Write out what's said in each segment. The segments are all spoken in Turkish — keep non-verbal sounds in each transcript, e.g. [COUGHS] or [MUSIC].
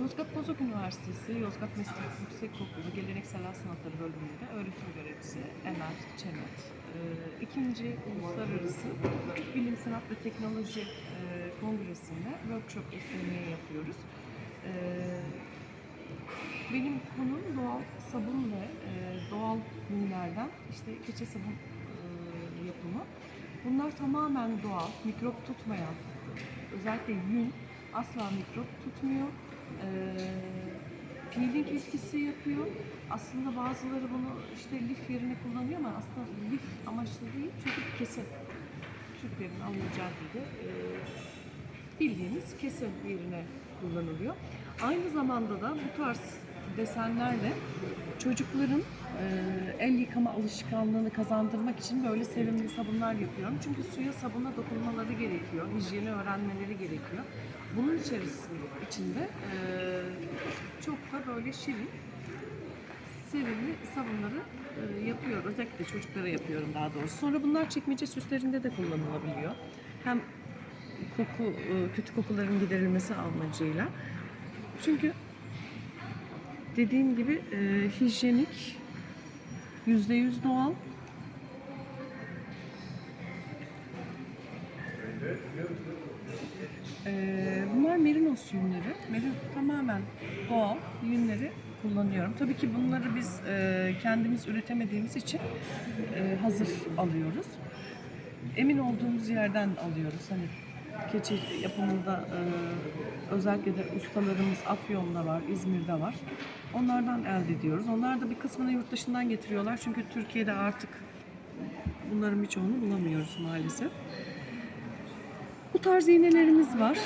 Yozgat Bozok Üniversitesi, Yozgat Meslek Yüksekokulu Geleneksel Sanatları bölümünde öğretim görevlisi Emel Çenet. Ee, ikinci Uluslararası Bilim, Sanat ve Teknoloji e, Kongresi'nde workshop etkinliği yapıyoruz. Ee, benim konum doğal sabun ve e, doğal ürünlerden işte keçe sabun e, yapımı. Bunlar tamamen doğal, mikrop tutmayan, özellikle yün asla mikrop tutmuyor. E, peeling etkisi yapıyor. Aslında bazıları bunu işte lif yerine kullanıyor ama aslında lif amaçlı değil çünkü kese. Türklerin anlayacağı gibi e, bildiğimiz kese yerine kullanılıyor. Aynı zamanda da bu tarz desenlerle çocukların e, el yıkama alışkanlığını kazandırmak için böyle sevimli sabunlar yapıyorum. Çünkü suya sabuna dokunmaları gerekiyor, hijyeni öğrenmeleri gerekiyor. Bunun içerisinde içinde e, çok da böyle şirin, sevimli sabunları e, yapıyorum. Özellikle çocuklara yapıyorum daha doğrusu. Sonra bunlar çekmece süslerinde de kullanılabiliyor. Hem koku, e, kötü kokuların giderilmesi amacıyla. Çünkü dediğim gibi e, hijyenik, yüzde yüz doğal. E, bunlar merinos yünleri. Merin tamamen doğal yünleri kullanıyorum. Tabii ki bunları biz e, kendimiz üretemediğimiz için e, hazır alıyoruz. Emin olduğumuz yerden alıyoruz. Hani keçi yapımında e, özellikle de ustalarımız Afyon'da var, İzmir'de var. Onlardan elde ediyoruz. Onlar da bir kısmını yurt dışından getiriyorlar. Çünkü Türkiye'de artık bunların birçoğunu bulamıyoruz maalesef. Bu tarz iğnelerimiz var.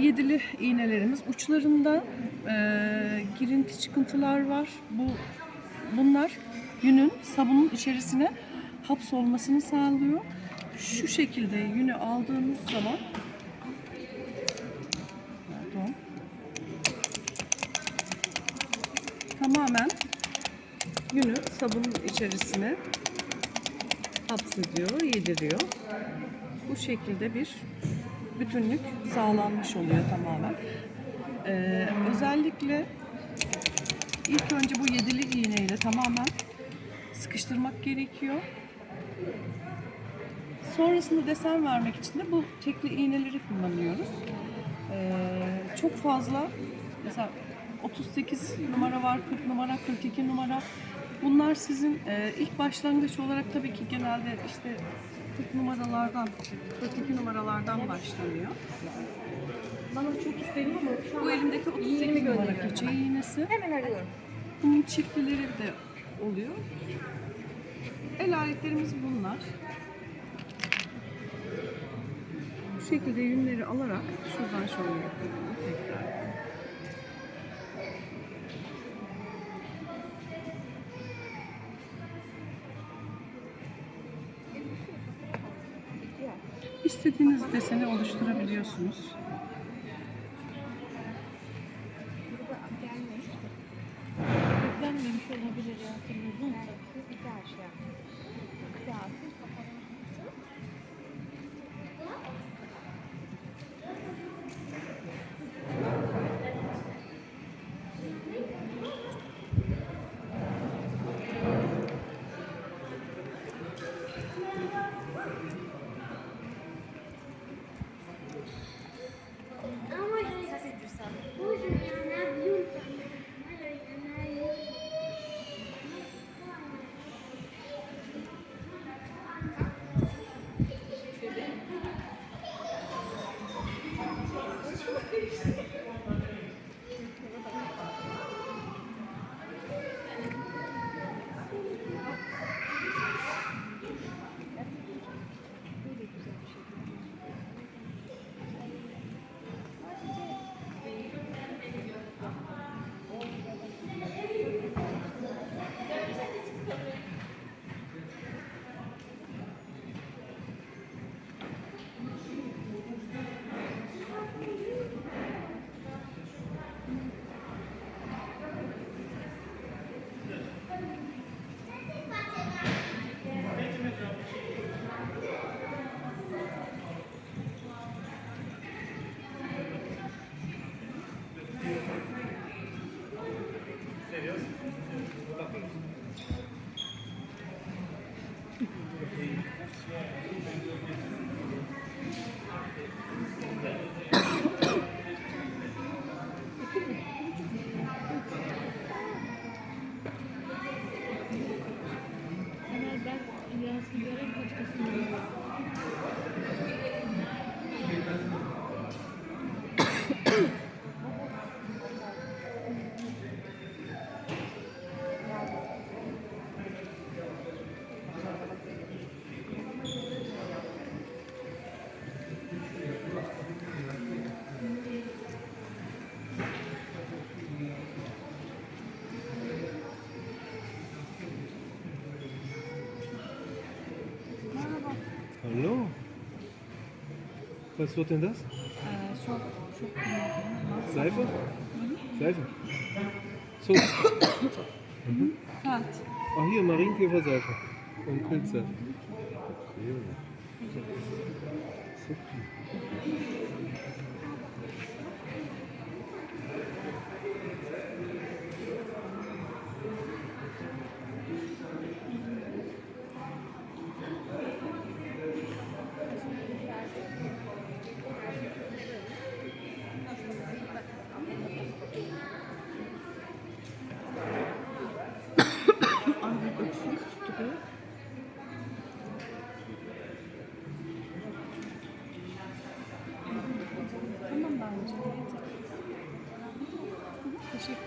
Yedili iğnelerimiz. Uçlarında e, girinti çıkıntılar var. Bu bunlar yünün sabunun içerisine hapsolmasını sağlıyor. Şu şekilde yünü aldığımız zaman tamamen yünü sabunun içerisine hapsediyor, yediriyor. Bu şekilde bir bütünlük sağlanmış oluyor tamamen. Ee, özellikle ilk önce bu yedili iğneyle tamamen sıkıştırmak gerekiyor. Sonrasında desen vermek için de bu tekli iğneleri kullanıyoruz. Ee, çok fazla mesela 38 numara var, 40 numara, 42 numara. Bunlar sizin e, ilk başlangıç olarak tabii ki genelde işte 40 numaralardan, 42 numaralardan başlanıyor. Bana çok istedim ama şu an Bu elimdeki 38 numara keçe iğnesi. hemen arıyorum. Bunun çiftlileri de oluyor. El aletlerimiz bunlar. Bu şekilde yünleri alarak şuradan şöyle yapıyorum tekrar. İstediğiniz deseni oluşturabiliyorsunuz. Beklenmemiş olabilir ya. Bir daha şey yapmış. Bir daha Jesus. Was wird denn das? Äh, Schop, Seife? Mhm. Seife. So. [COUGHS] mhm. Ach hier, Marienkäferseife und Pilzseife. Okay. Super.